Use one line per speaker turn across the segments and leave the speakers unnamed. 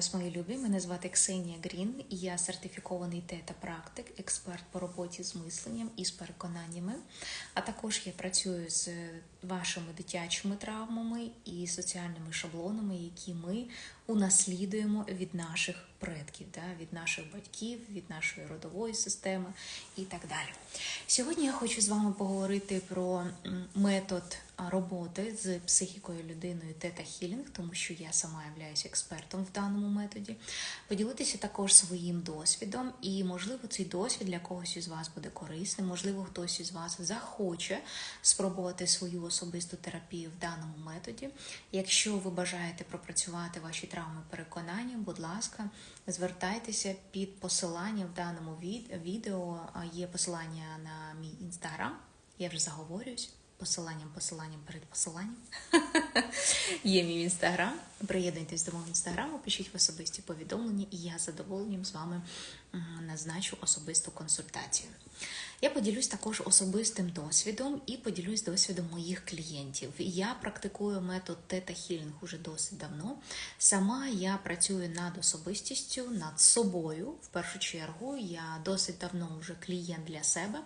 Вас, мої любі, мене звати Ксенія Грін, і я сертифікований тета-практик, експерт по роботі з мисленням і з переконаннями. А також я працюю з вашими дитячими травмами і соціальними шаблонами, які ми унаслідуємо від наших предків, да, від наших батьків, від нашої родової системи і так далі. Сьогодні я хочу з вами поговорити про метод роботи з психікою людиною Тета Хілінг, тому що я сама являюся експертом в даному методі. Поділитися також своїм досвідом, і можливо цей досвід для когось із вас буде корисним, можливо, хтось із вас захоче спробувати свою особисту терапію в даному методі. Якщо ви бажаєте пропрацювати ваші травми переконання, будь ласка, звертайтеся під посиланням в даному відео. Є посилання на мій інстаграм. Я вже заговорююсь. Посиланням, посиланням перед посиланням. Є мій інстаграм. Приєднуйтесь до мого інстаграму, пишіть в особисті повідомлення, і я задоволенням з вами назначу особисту консультацію. Я поділюсь також особистим досвідом і поділюсь досвідом моїх клієнтів. Я практикую метод Тета Хілінг уже досить давно. Сама я працюю над особистістю, над собою. В першу чергу я досить давно вже клієнт для себе.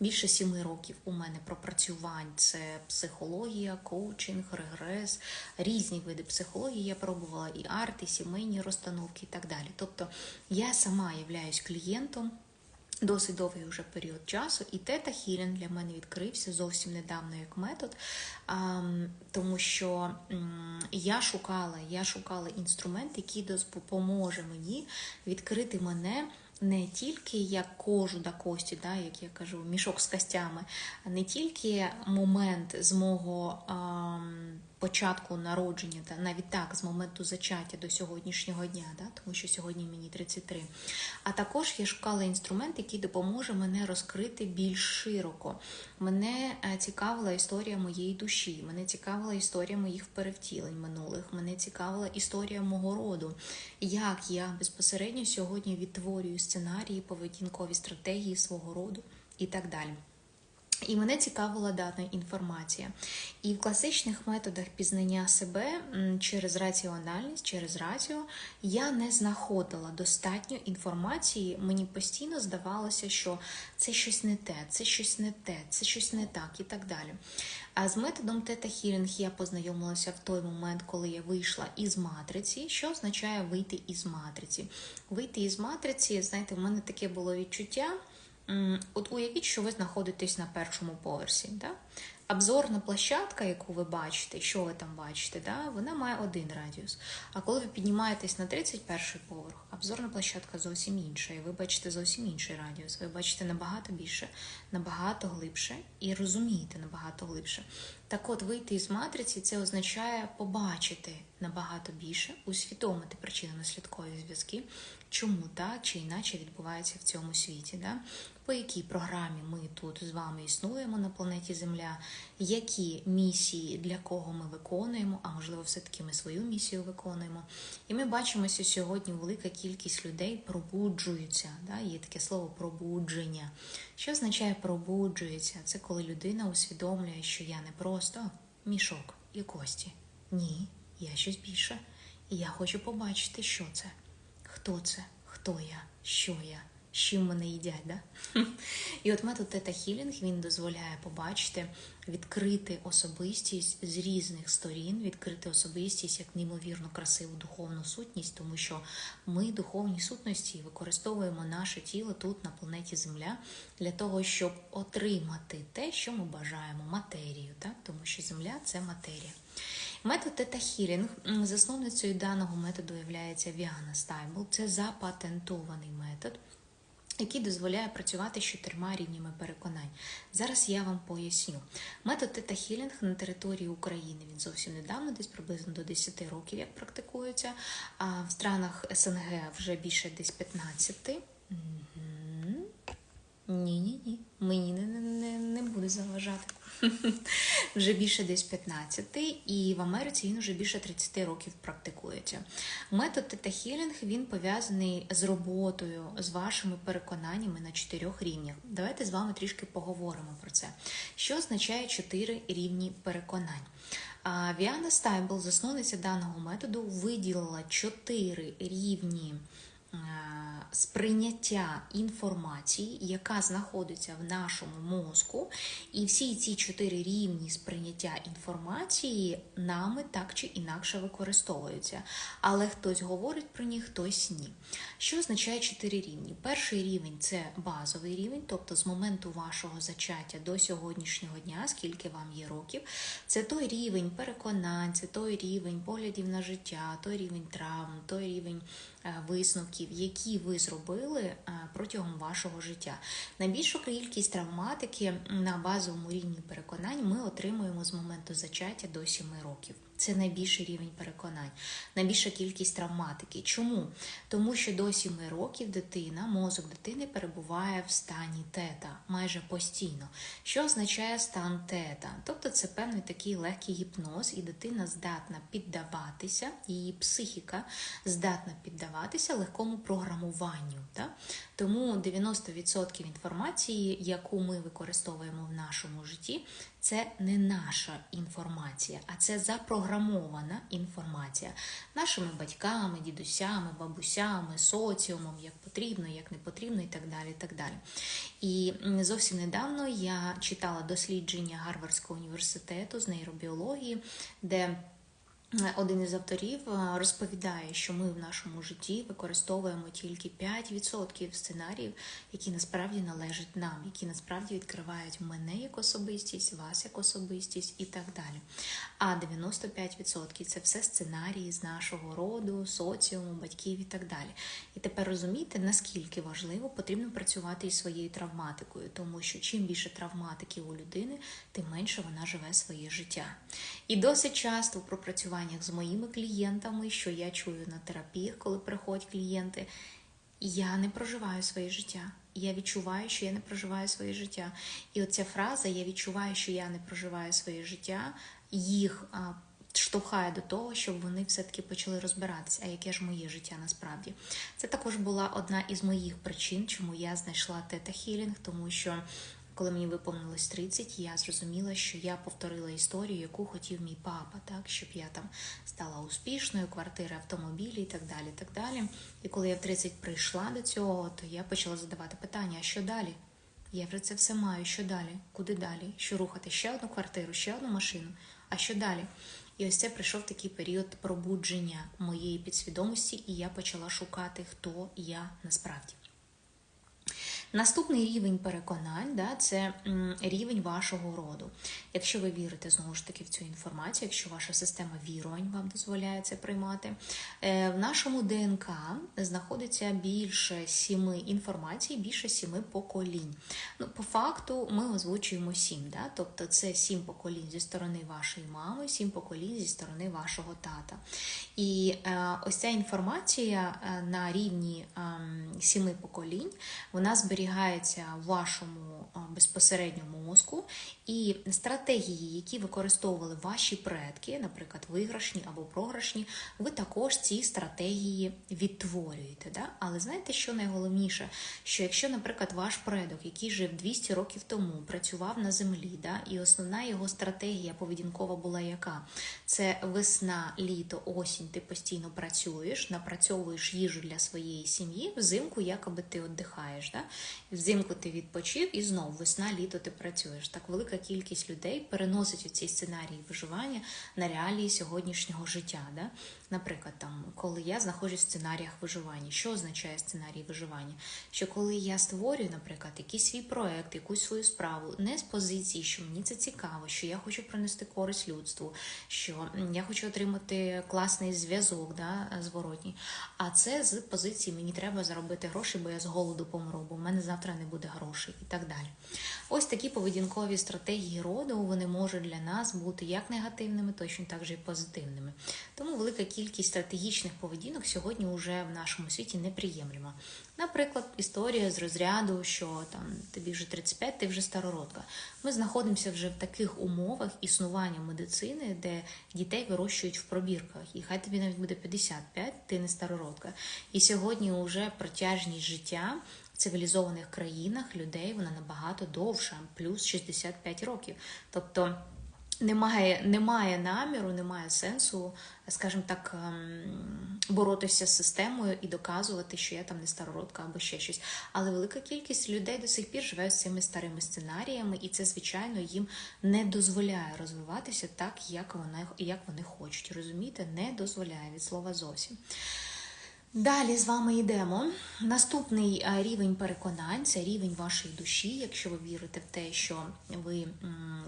Більше сіми років у мене пропрацювань це психологія, коучинг, регрес, різні види психології. Я пробувала і арт, і сімейні розстановки, і так далі. Тобто я сама являюсь клієнтом. Досить довгий вже період часу, і тета хілінг для мене відкрився зовсім недавно як метод, тому що я шукала, я шукала інструмент, який допоможе мені відкрити мене не тільки як кожу до кості, да, як я кажу, мішок з костями, не тільки момент з мого початку народження, та навіть так, з моменту зачаття до сьогоднішнього дня, да, тому що сьогодні мені 33. А також я шукала інструмент, який допоможе мене розкрити більш широко. Мене е, цікавила історія моєї душі, мене цікавила історія моїх перевтілень минулих, мене цікавила історія мого роду, як я безпосередньо сьогодні відтворюю сценарії, поведінкові стратегії свого роду і так далі. І мене цікавила дана інформація. І в класичних методах пізнання себе через раціональність, через раціо, я не знаходила достатньо інформації. Мені постійно здавалося, що це щось не те, це щось не те, це щось не так і так далі. А з методом Тета Хілінг я познайомилася в той момент, коли я вийшла із матриці. Що означає вийти із матриці? Вийти із матриці, знаєте, в мене таке було відчуття. От уявіть, що ви знаходитесь на першому поверсі. Да? Обзорна площадка, яку ви бачите, що ви там бачите, да? вона має один радіус. А коли ви піднімаєтесь на 31 поверх, обзорна площадка зовсім інша, і ви бачите зовсім інший радіус. Ви бачите набагато більше, набагато глибше і розумієте набагато глибше. Так от, вийти із матриці це означає побачити набагато більше, усвідомити причинно-наслідкові зв'язки, чому так чи іначе відбувається в цьому світі. Да? По якій програмі ми тут з вами існуємо на планеті Земля, які місії для кого ми виконуємо, а можливо, все-таки ми свою місію виконуємо. І ми бачимо, що сьогодні велика кількість людей пробуджуються. Да? Є таке слово пробудження. Що означає пробуджується? Це коли людина усвідомлює, що я не просто мішок і кості. Ні, я щось більше. І я хочу побачити, що це, хто це, хто я, що я, чим мене їдять. Да? І от метод Тета Хілінг він дозволяє побачити, відкрити особистість з різних сторін, відкрити особистість як неймовірно красиву духовну сутність, тому що ми, духовні сутності, використовуємо наше тіло тут на планеті Земля для того, щоб отримати те, що ми бажаємо, матерію, так? тому що Земля це матерія. Метод Тета Хілінг, засновницею даного методу є Віана Стайбл. Це запатентований метод, який дозволяє працювати з чотирма рівнями переконань. Зараз я вам поясню. Метод Тета Хілінг на території України він зовсім недавно, десь приблизно до 10 років, як практикується, а в странах СНГ вже більше десь 15. Мгм. Ні, ні, ні. Мені не, не, не, буде заважати. вже більше десь 15, і в Америці він вже більше 30 років практикується. Метод Тета Хілінг він пов'язаний з роботою, з вашими переконаннями на чотирьох рівнях. Давайте з вами трішки поговоримо про це. Що означає чотири рівні переконань? Віана Стайбл, засновниця даного методу, виділила чотири рівні сприйняття інформації, яка знаходиться в нашому мозку, і всі ці чотири рівні сприйняття інформації нами так чи інакше використовуються. Але хтось говорить про них, хтось ні. Що означає чотири рівні? Перший рівень це базовий рівень, тобто з моменту вашого зачаття до сьогоднішнього дня, скільки вам є років, це той рівень переконань, це той рівень поглядів на життя, той рівень травм, той рівень е, висновків, які ви зробили е, протягом вашого життя. Найбільшу кількість травматики на базовому рівні переконань ми отримуємо з моменту зачаття до 7 років. Це найбільший рівень переконань, найбільша кількість травматики. Чому? Тому що до 7 років дитина, мозок дитини перебуває в стані тета майже постійно. Що означає стан тета? Тобто це певний такий легкий гіпноз, і дитина здатна піддаватися, її психіка здатна піддаватися легкому програмуванню. Так? Тому 90% інформації, яку ми використовуємо в нашому житті, це не наша інформація, а це запрограмована інформація нашими батьками, дідусями, бабусями, соціумом, як потрібно, як не потрібно, і так далі. І так далі. І зовсім недавно я читала дослідження Гарвардського університету з нейробіології, де один із авторів е, розповідає, що ми в нашому житті використовуємо тільки 5% сценаріїв, які насправді належать нам, які насправді відкривають мене як особистість, вас як особистість і так далі. А 95% це все сценарії з нашого роду, соціуму, батьків і так далі. І тепер розумієте, наскільки важливо потрібно працювати із своєю травматикою, тому що чим більше травматики у людини, тим менше вона живе своє життя. І досить часто в пропрацюваннях з моїми клієнтами, що я чую на терапіях, коли приходять клієнти, я не проживаю своє життя. Я відчуваю, що я не проживаю своє життя. І оця фраза Я відчуваю, що я не проживаю своє життя, їх а, штовхає до того, щоб вони все-таки почали розбиратися, а яке ж моє життя насправді. Це також була одна із моїх причин, чому я знайшла тета Хілінг, тому що коли мені виповнилось 30, я зрозуміла, що я повторила історію, яку хотів мій папа, так щоб я там стала успішною, квартири, автомобілі і так далі. так далі. І коли я в 30 прийшла до цього, то я почала задавати питання: а що далі? Я вже це все маю. Що далі? Куди далі? Що рухати? Ще одну квартиру, ще одну машину. А що далі? І ось це прийшов такий період пробудження моєї підсвідомості, і я почала шукати, хто я насправді. Наступний рівень переконань да, це рівень вашого роду. Якщо ви вірите знову ж таки в цю інформацію, якщо ваша система вірувань вам дозволяє це приймати, е, в нашому ДНК знаходиться більше сіми інформацій, більше сіми поколінь. Ну, По факту ми озвучуємо сім. Да? Тобто це сім поколінь зі сторони вашої мами, сім поколінь зі сторони вашого тата. І е, ось ця інформація е, на рівні ем, сіми поколінь, вона зберігається зберігається в вашому безпосередньому і стратегії, які використовували ваші предки, наприклад, виграшні або програшні, ви також ці стратегії відтворюєте. Да? Але знаєте, що найголовніше? Що якщо, наприклад, ваш предок, який жив 200 років тому, працював на землі, да? і основна його стратегія поведінкова була яка? Це весна, літо, осінь, ти постійно працюєш, напрацьовуєш їжу для своєї сім'ї, взимку якоби ти віддихаєш. Да? Взимку ти відпочив і знов весна, літо ти працюєш. Так велика кількість людей переносить ці сценарії виживання на реалії сьогоднішнього життя. Да? Наприклад, там, коли я знаходжусь в сценаріях виживання, що означає сценарій виживання? Що коли я створюю, наприклад, якийсь свій проект, якусь свою справу, не з позиції, що мені це цікаво, що я хочу принести користь людству, що я хочу отримати класний зв'язок, да, зворотній, а це з позиції мені треба заробити гроші, бо я з голоду помру, бо в мене завтра не буде грошей і так далі. Ось такі поведінкові стратегії роду вони можуть для нас бути як негативними, точно так же і позитивними. Тому велика кількість стратегічних поведінок сьогодні вже в нашому світі неприємлема. Наприклад, історія з розряду, що там тобі вже 35, ти вже старородка. Ми знаходимося вже в таких умовах існування медицини, де дітей вирощують в пробірках, і хай тобі навіть буде 55, ти не старородка. І сьогодні вже протяжність життя цивілізованих країнах людей вона набагато довша, плюс 65 років. Тобто немає, немає наміру, немає сенсу, скажімо так, ем, боротися з системою і доказувати, що я там не старородка або ще щось. Але велика кількість людей до сих пір живе з цими старими сценаріями, і це, звичайно, їм не дозволяє розвиватися так, як вони, як вони хочуть. Розумієте, не дозволяє від слова зовсім. Далі з вами йдемо. Наступний е, рівень переконань це рівень вашої душі. Якщо ви вірите в те, що ви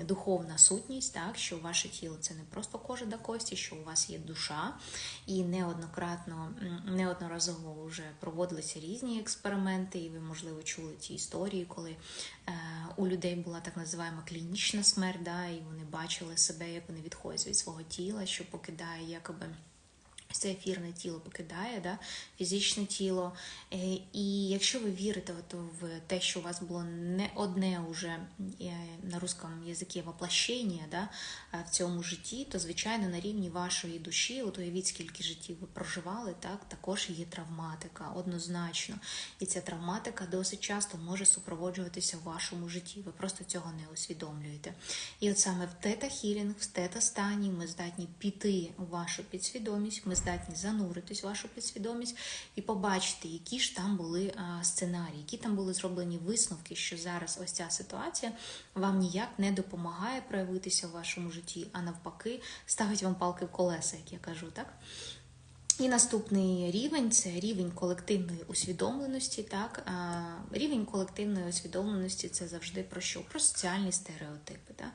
духовна сутність, так що ваше тіло це не просто кожа до кості, що у вас є душа, і неоднократно, неодноразово вже проводилися різні експерименти, і ви, можливо, чули ті історії, коли е, у людей була так називаємо клінічна смерть, да, і вони бачили себе, як вони відходять від свого тіла, що покидає якоби. Це ефірне тіло покидає, да, фізичне тіло. І якщо ви вірите от в те, що у вас було не одне уже е, на русском язикі воплощення да, е, в цьому житті, то звичайно на рівні вашої душі, от уявіть, скільки життів ви проживали, так також є травматика, однозначно. І ця травматика досить часто може супроводжуватися в вашому житті. Ви просто цього не усвідомлюєте. І от саме в тета-хілінг, в тета-стані ми здатні піти у вашу підсвідомість. Ми здатні зануритись в вашу підсвідомість і побачити, які ж там були сценарії, які там були зроблені висновки, що зараз ось ця ситуація вам ніяк не допомагає проявитися в вашому житті, а навпаки, ставить вам палки в колеса, як я кажу, так? І наступний рівень це рівень колективної усвідомленості. Так? Рівень колективної усвідомленості це завжди про що? Про соціальні стереотипи. Так?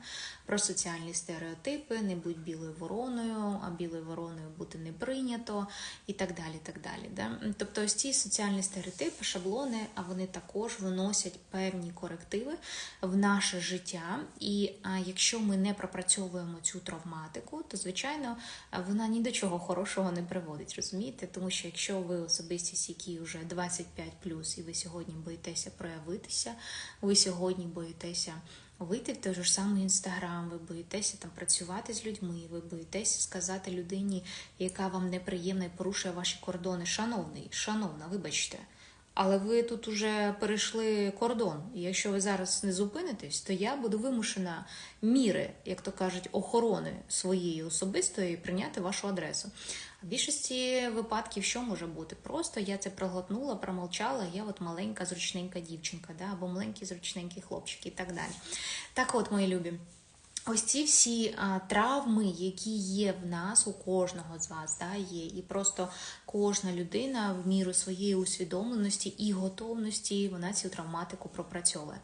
Про соціальні стереотипи, не будь білою вороною, а білою вороною бути не прийнято і так далі. так далі. Да? Тобто ось ці соціальні стереотипи, шаблони, а вони також виносять певні корективи в наше життя. І якщо ми не пропрацьовуємо цю травматику, то звичайно вона ні до чого хорошого не приводить розумієте? Тому що якщо ви особистість, який вже 25 і ви сьогодні боїтеся проявитися, ви сьогодні боїтеся вийти в той же самий інстаграм, ви боїтеся там працювати з людьми, ви боїтеся сказати людині, яка вам неприємна і порушує ваші кордони. Шановний, шановна, вибачте. Але ви тут уже перейшли кордон. І якщо ви зараз не зупинитесь, то я буду вимушена міри, як то кажуть, охорони своєї особистої прийняти вашу адресу. В більшості випадків що може бути? Просто я це проглотнула, промовчала, я от маленька, зручненька дівчинка, да, або маленький зручненький хлопчик і так далі. Так от, мої любі. Ось ці всі травми, які є в нас, у кожного з вас, да, є, і просто кожна людина в міру своєї усвідомленості і готовності вона цю травматику пропрацьовує.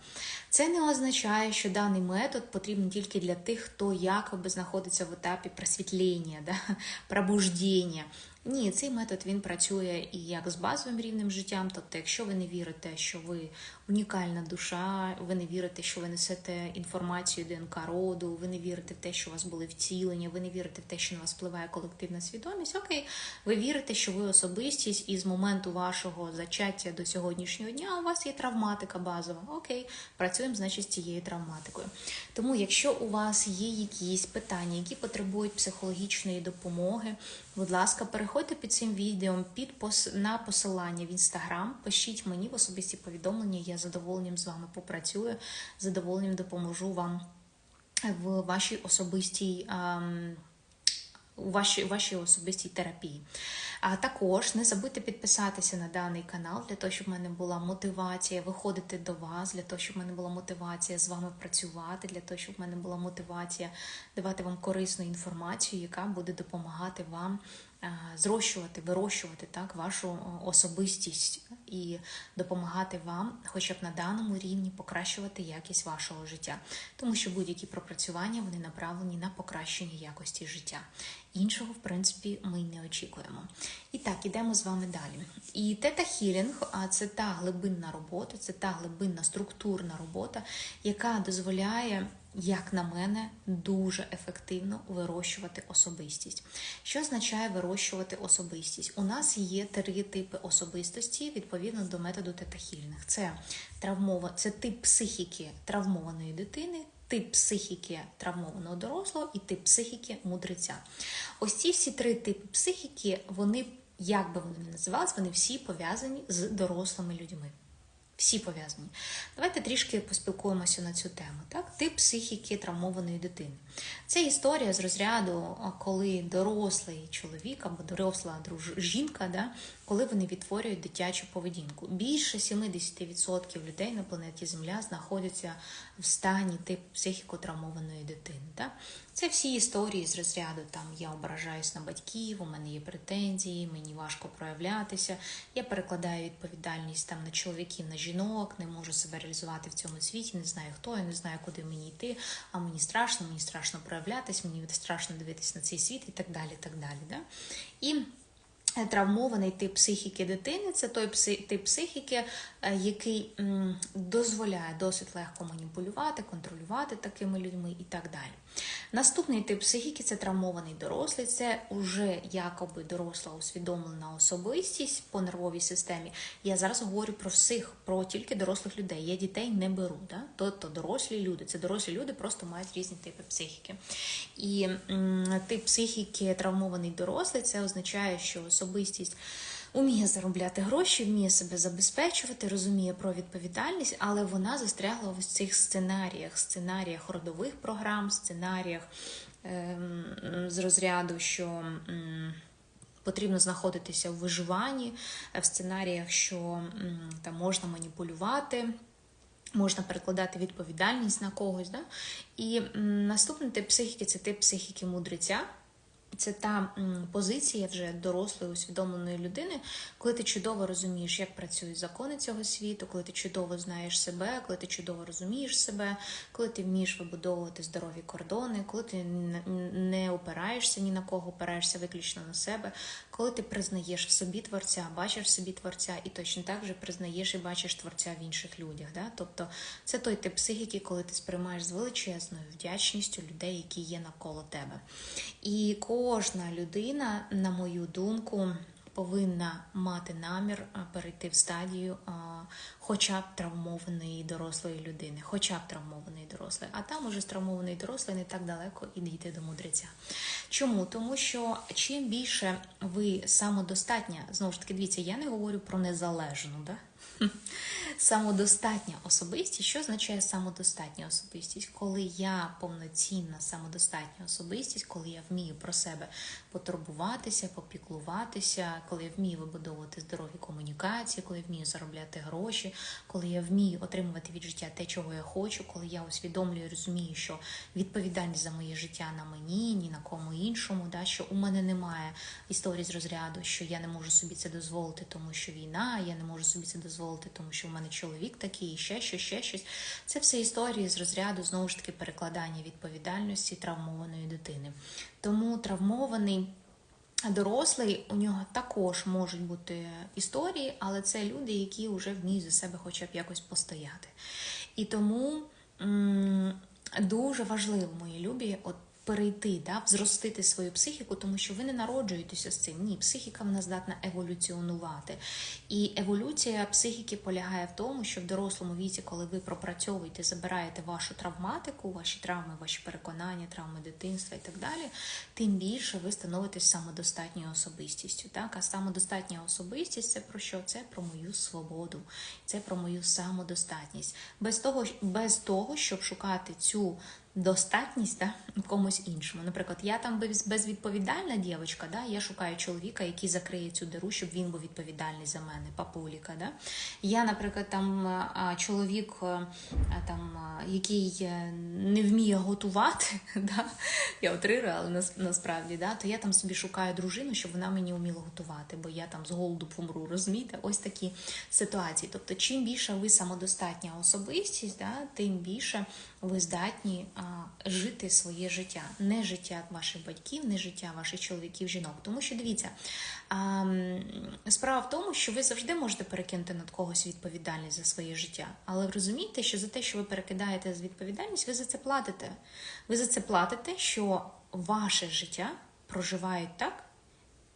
Це не означає, що даний метод потрібен тільки для тих, хто якоби знаходиться в етапі просвітлення, да, пробуждення. Ні, цей метод він працює і як з базовим рівнем життям. Тобто, якщо ви не вірите, що ви унікальна душа, ви не вірите, що ви несете інформацію ДНК роду, ви не вірите в те, що у вас були втілення, ви не вірите в те, що на вас впливає колективна свідомість. Окей, ви вірите, що ви особистість, і з моменту вашого зачаття до сьогоднішнього дня у вас є травматика базова. Окей, працюємо, значить, з цією травматикою. Тому, якщо у вас є якісь питання, які потребують психологічної допомоги, будь ласка, переходьте під цим відео під пос... на посилання в інстаграм, пишіть мені в особисті повідомлення. Я задоволенням з вами попрацюю, задоволенням допоможу вам в вашій особистій. Ем у вашій, вашій особистій терапії. А також не забудьте підписатися на даний канал для того, щоб в мене була мотивація виходити до вас, для того, щоб в мене була мотивація з вами працювати, для того, щоб в мене була мотивація давати вам корисну інформацію, яка буде допомагати вам зрощувати, вирощувати так вашу особистість і допомагати вам, хоча б на даному рівні, покращувати якість вашого життя, тому що будь-які пропрацювання вони направлені на покращення якості життя. Іншого, в принципі, ми не очікуємо. І так, ідемо з вами далі. І тета хілінг, це та глибинна робота, це та глибинна структурна робота, яка дозволяє як на мене, дуже ефективно вирощувати особистість. Що означає вирощувати особистість? У нас є три типи особистості відповідно до методу тетахільних. Це травмова, це тип психіки травмованої дитини. Тип психіки травмованого дорослого і тип психіки мудреця. Ось ці всі три типи психіки, вони, як би вони не називалися, вони всі пов'язані з дорослими людьми. Всі пов'язані. Давайте трішки поспілкуємося на цю тему. Так, тип психіки травмованої дитини. Це історія з розряду, коли дорослий чоловік або доросла друж... жінка, да, коли вони відтворюють дитячу поведінку. Більше 70% людей на планеті Земля знаходяться в стані типу психіко-травмованої дитини. Да? Це всі історії з розряду там я ображаюсь на батьків, у мене є претензії, мені важко проявлятися. Я перекладаю відповідальність там на чоловіків, на жінок, не можу себе реалізувати в цьому світі, не знаю хто, я не знаю, куди мені йти. А мені страшно, мені страшно проявлятись, мені страшно дивитись на цей світ і так далі. так далі. Да? І Травмований тип психіки дитини це той тип психіки, е, який дозволяє досить легко маніпулювати, контролювати такими людьми і так далі. Наступний тип психіки це травмований дорослий, це вже якоби доросла усвідомлена особистість по нервовій системі. Я зараз говорю про всіх, про тільки дорослих людей. Я дітей не беру. Да? Тобто дорослі люди. Це дорослі люди, просто мають різні типи психіки. І тип психіки травмований дорослий це означає, що особистість. Уміє заробляти гроші, вміє себе забезпечувати, розуміє про відповідальність, але вона застрягла в цих сценаріях, сценаріях родових програм, сценаріях ем, з розряду, що ем, потрібно знаходитися в виживанні, в сценаріях, що там можна маніпулювати. Можна перекладати відповідальність на когось. Да? І наступний тип психіки це тип психіки мудреця. Це та позиція вже дорослої усвідомленої людини, коли ти чудово розумієш, як працюють закони цього світу, коли ти чудово знаєш себе, коли ти чудово розумієш себе, коли ти вмієш вибудовувати здорові кордони, коли ти не опираєшся ні на кого, опираєшся виключно на себе, коли ти признаєш в собі творця, бачиш в собі творця, і точно так же признаєш і бачиш творця в інших людях. Да? Тобто це той тип психіки, коли ти сприймаєш з величезною вдячністю людей, які є навколо тебе. І кожна людина, на мою думку, повинна мати намір перейти в стадію хоча б травмованої дорослої людини, хоча б травмований дорослий. А там уже з травмований дорослий не так далеко і дійти до мудреця. Чому? Тому що чим більше ви самодостатня, знову ж таки, дивіться, я не говорю про незалежну. Да? Самодостатня особистість. Що означає самодостатня особистість? Коли я повноцінна самодостатня особистість, коли я вмію про себе потурбуватися, попіклуватися, коли я вмію вибудовувати здорові комунікації, коли я вмію заробляти гроші, коли я вмію отримувати від життя те, чого я хочу, коли я усвідомлюю розумію, що відповідальність за моє життя на мені, ні на кому іншому, да, що у мене немає історії з розряду, що я не можу собі це дозволити, тому що війна, я не можу собі це дозволити, тому що в мене чоловік такий, ще щось, ще щось. Це все історії з розряду знову ж таки перекладання відповідальності травмованої дитини. Тому травмований. Дорослий у нього також можуть бути історії, але це люди, які вже вміють за себе хоча б якось постояти. І тому м дуже важливо, мої любі, от перейти, да, взростити свою психіку, тому що ви не народжуєтеся з цим. Ні, психіка вона здатна еволюціонувати. І еволюція психіки полягає в тому, що в дорослому віці, коли ви пропрацьовуєте, забираєте вашу травматику, ваші травми, ваші переконання, травми дитинства і так далі, тим більше ви становитесь самодостатньою особистістю. Так? А самодостатня особистість це про що? Це про мою свободу, це про мою самодостатність. Без того, без того, щоб шукати цю достатність да, в комусь іншому. Наприклад, я там безвідповідальна дівчинка, да, я шукаю чоловіка, який закриє цю диру, щоб він був відповідальний за мене, папуліка. Да. Я, наприклад, там чоловік, там, який е, не вміє готувати, да, я отрирую, але насправді, да, то я там собі шукаю дружину, щоб вона мені вміла готувати, бо я там з голоду помру, розумієте? Ось такі ситуації. Тобто, чим більше ви самодостатня особистість, да, тим більше ви здатні а, жити своє життя, не життя ваших батьків, не життя ваших чоловіків, жінок. Тому що дивіться, а, справа в тому, що ви завжди можете перекинути над когось відповідальність за своє життя. Але розумієте, що за те, що ви перекидаєте відповідальність, ви за це платите. Ви за це платите, що ваше життя проживають так,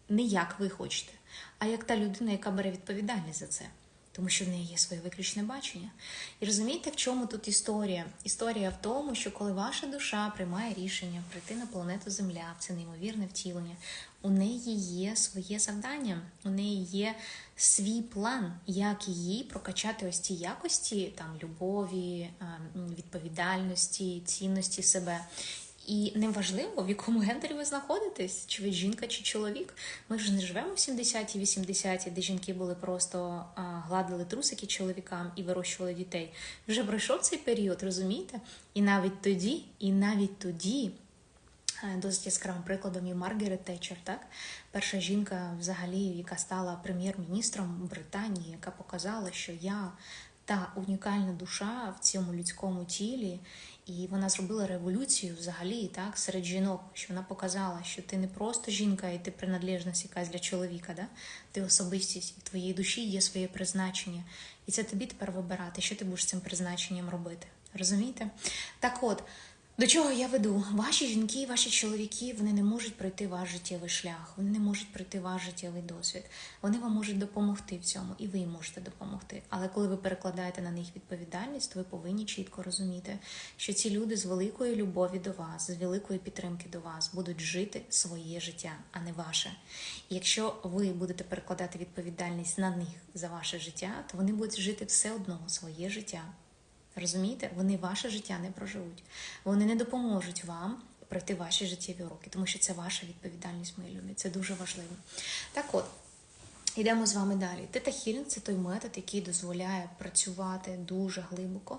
не як ви хочете, а як та людина, яка бере відповідальність за це. Тому що в неї є своє виключне бачення. І розумієте, в чому тут історія? Історія в тому, що коли ваша душа приймає рішення прийти на планету Земля, це неймовірне втілення, у неї є своє завдання, у неї є свій план, як її прокачати ось ці якості там любові, відповідальності, цінності себе. І неважливо, в якому гендері ви знаходитесь, чи ви жінка, чи чоловік. Ми ж не живемо в 70-ті, 80-ті, де жінки були просто а, гладили трусики чоловікам і вирощували дітей. Вже пройшов цей період, розумієте? І навіть тоді, і навіть тоді. е, Досить яскравим прикладом є Маргарет Тетчер, так? Перша жінка, взагалі, яка стала прем'єр-міністром Британії, яка показала, що я та унікальна душа в цьому людському тілі, і вона зробила революцію взагалі так серед жінок, що вона показала, що ти не просто жінка, і ти приналежність якась для чоловіка, да? ти особистість, і в твоїй душі є своє призначення. І це тобі тепер вибирати, що ти будеш з цим призначенням робити. Розумієте? Так от. До чого я веду? Ваші жінки, ваші чоловіки, вони не можуть пройти ваш життєвий шлях, вони не можуть пройти ваш життєвий досвід. Вони вам можуть допомогти в цьому, і ви їм можете допомогти. Але коли ви перекладаєте на них відповідальність, то ви повинні чітко розуміти, що ці люди з великої любові до вас, з великої підтримки до вас будуть жити своє життя, а не ваше. І якщо ви будете перекладати відповідальність на них за ваше життя, то вони будуть жити все одно своє життя. Розумієте, вони ваше життя не проживуть. Вони не допоможуть вам пройти ваші життєві уроки, тому що це ваша відповідальність, мої любі. Це дуже важливо. Так от, йдемо з вами далі. Тета Хілінг це той метод, який дозволяє працювати дуже глибоко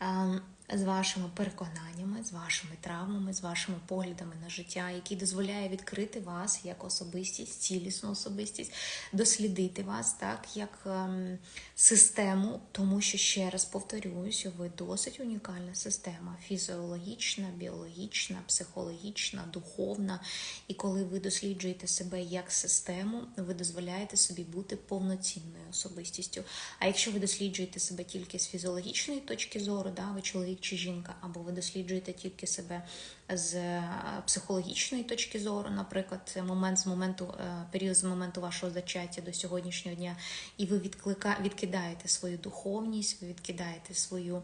ем, з вашими переконаннями, з вашими травмами, з вашими поглядами на життя, який дозволяє відкрити вас як особистість, цілісну особистість, дослідити вас так, як ем, систему, тому що ще раз повторююсь, ви досить унікальна система фізіологічна, біологічна, психологічна, духовна. І коли ви досліджуєте себе як систему, ви дозволяєте собі бути повноцінною особистістю. А якщо ви досліджуєте себе тільки з фізіологічної точки зору, да, ви чоловік чи жінка, або ви досліджуєте тільки себе з е, психологічної точки зору, наприклад, момент з моменту е, період з моменту вашого зачаття до сьогоднішнього дня, і ви відклика, відкидаєте свою духовність, ви відкидаєте свою,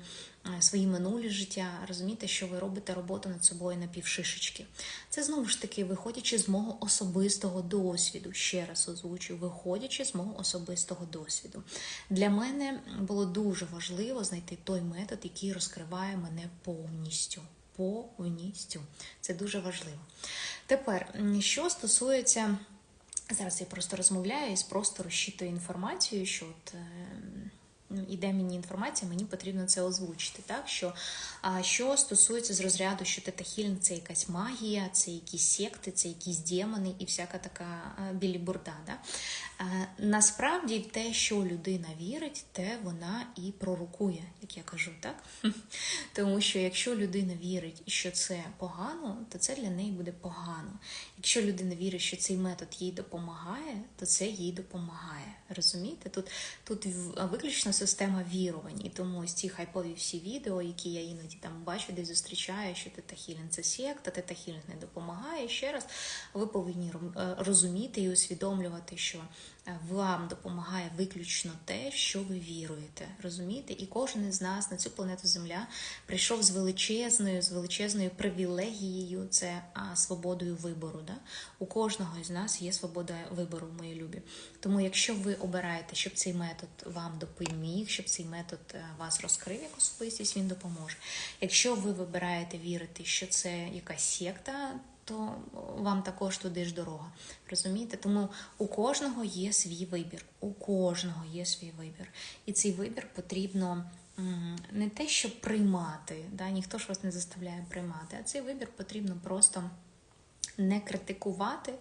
свої минулі життя. Розумієте, що ви робите роботу над собою на півшишечки. Це знову ж таки, виходячи з мого особистого досвіду, ще раз озвучу, виходячи з мого особистого досвіду. Для мене було дуже важливо знайти той метод, який розкриває мене повністю повністю. Це дуже важливо. Тепер, що стосується, зараз я просто розмовляю і просто розчитую інформацію, що от. Іде мені інформація, мені потрібно це озвучити. Так що а що стосується з розряду, що тетахільн це якась магія, це якісь секти, це якісь демони і всяка така білібурда. Да? Насправді те, що людина вірить, те вона і пророкує, як я кажу, так? Тому що якщо людина вірить, що це погано, то це для неї буде погано. Якщо людина вірить, що цей метод їй допомагає, то це їй допомагає. Розумієте? Тут тут виключно система вірувань, і тому ось ці хайпові всі відео, які я іноді там бачу, де зустрічаю, що Тета Хілінг це секта, Тета Хілінг не допомагає. Ще раз ви повинні розуміти і усвідомлювати, що вам допомагає виключно те, що ви віруєте. Розумієте? І кожен із нас на цю планету Земля прийшов з величезною, з величезною привілегією, це а, свободою вибору. Да? У кожного із нас є свобода вибору, мої любі. Тому, якщо ви обираєте, щоб цей метод вам допоміг, щоб цей метод вас розкрив як особистість, він допоможе. Якщо ви вибираєте вірити, що це якась секта, то вам також туди ж дорога. Розумієте? Тому у кожного є свій вибір. У кожного є свій вибір. І цей вибір потрібно не те, щоб приймати, да? ніхто ж вас не заставляє приймати, а цей вибір потрібно просто. Не критикувати,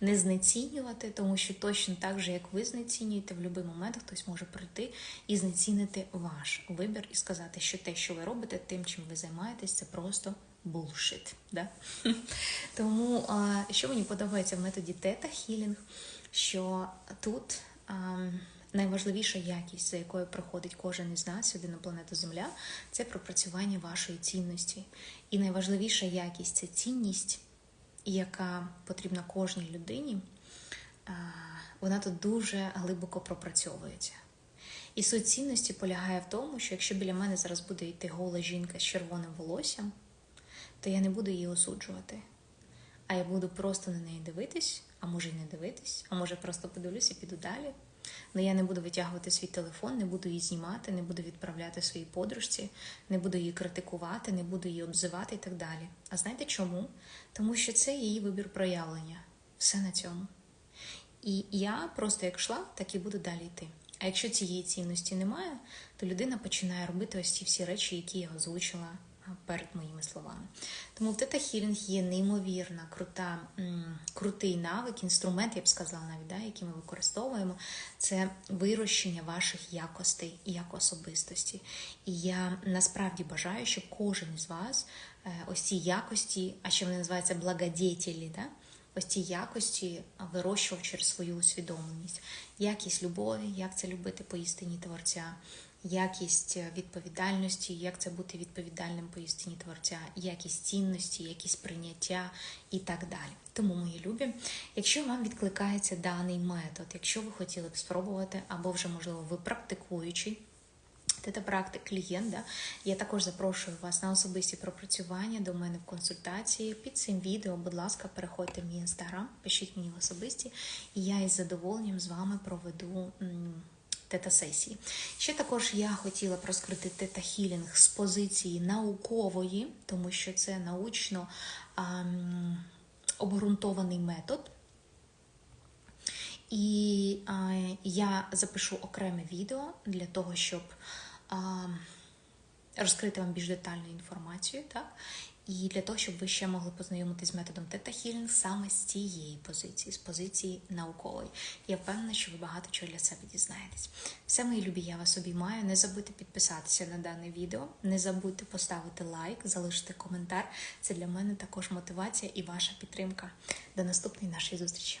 не знецінювати, тому що точно так же, як ви знецінюєте, в будь-який момент хтось може прийти і знецінити ваш вибір і сказати, що те, що ви робите, тим, чим ви займаєтесь, це просто bullshit. Да? Тому, що мені подобається в методі Тета Хілінг, що тут найважливіша якість, за якою приходить кожен із нас сюди на планету Земля, це пропрацювання вашої цінності. І найважливіша якість це цінність, яка потрібна кожній людині. Вона тут дуже глибоко пропрацьовується. І суть цінності полягає в тому, що якщо біля мене зараз буде йти гола жінка з червоним волоссям, то я не буду її осуджувати. А я буду просто на неї дивитись, а може й не дивитись, а може просто подивлюсь і піду далі. Але я не буду витягувати свій телефон, не буду її знімати, не буду відправляти своїй подружці, не буду її критикувати, не буду її обзивати і так далі. А знаєте чому? Тому що це її вибір проявлення. Все на цьому. І я просто як йшла, так і буду далі йти. А якщо цієї цінності немає, то людина починає робити ось ці всі речі, які я озвучила перед моїми словами. Тому Тета Хілінг є неймовірна, крута, крутий навик, інструмент, я б сказала навіть, да, який ми використовуємо. Це вирощення ваших якостей як особистості. І я насправді бажаю, щоб кожен із вас е, ось ці якості, а ще вони називаються благодетелі, да? ось ці якості вирощував через свою усвідомленість. Якість любові, як це любити по істині творця, якість відповідальності, як це бути відповідальним по істині творця, якість цінності, якість прийняття і так далі. Тому, мої любі, якщо вам відкликається даний метод, якщо ви хотіли б спробувати, або вже, можливо, ви практикуючий. Тета практик клієнт, да? я також запрошую вас на особисті пропрацювання до мене в консультації. Під цим відео, будь ласка, переходьте в мій інстаграм, пишіть мені в особисті, і я із задоволенням з вами проведу тета-сесії. Ще також я хотіла б розкрити тета-хілінг з позиції наукової, тому що це научно ам, обґрунтований метод. І а, я запишу окреме відео для того, щоб а, розкрити вам більш детальну інформацію, так? І для того, щоб ви ще могли познайомитись з методом Тета Хілінг саме з цієї позиції, з позиції наукової. Я впевнена, що ви багато чого для себе дізнаєтесь. Все, мої любі, я вас обіймаю. Не забудьте підписатися на дане відео, не забудьте поставити лайк, залишити коментар. Це для мене також мотивація і ваша підтримка. До наступної нашої зустрічі.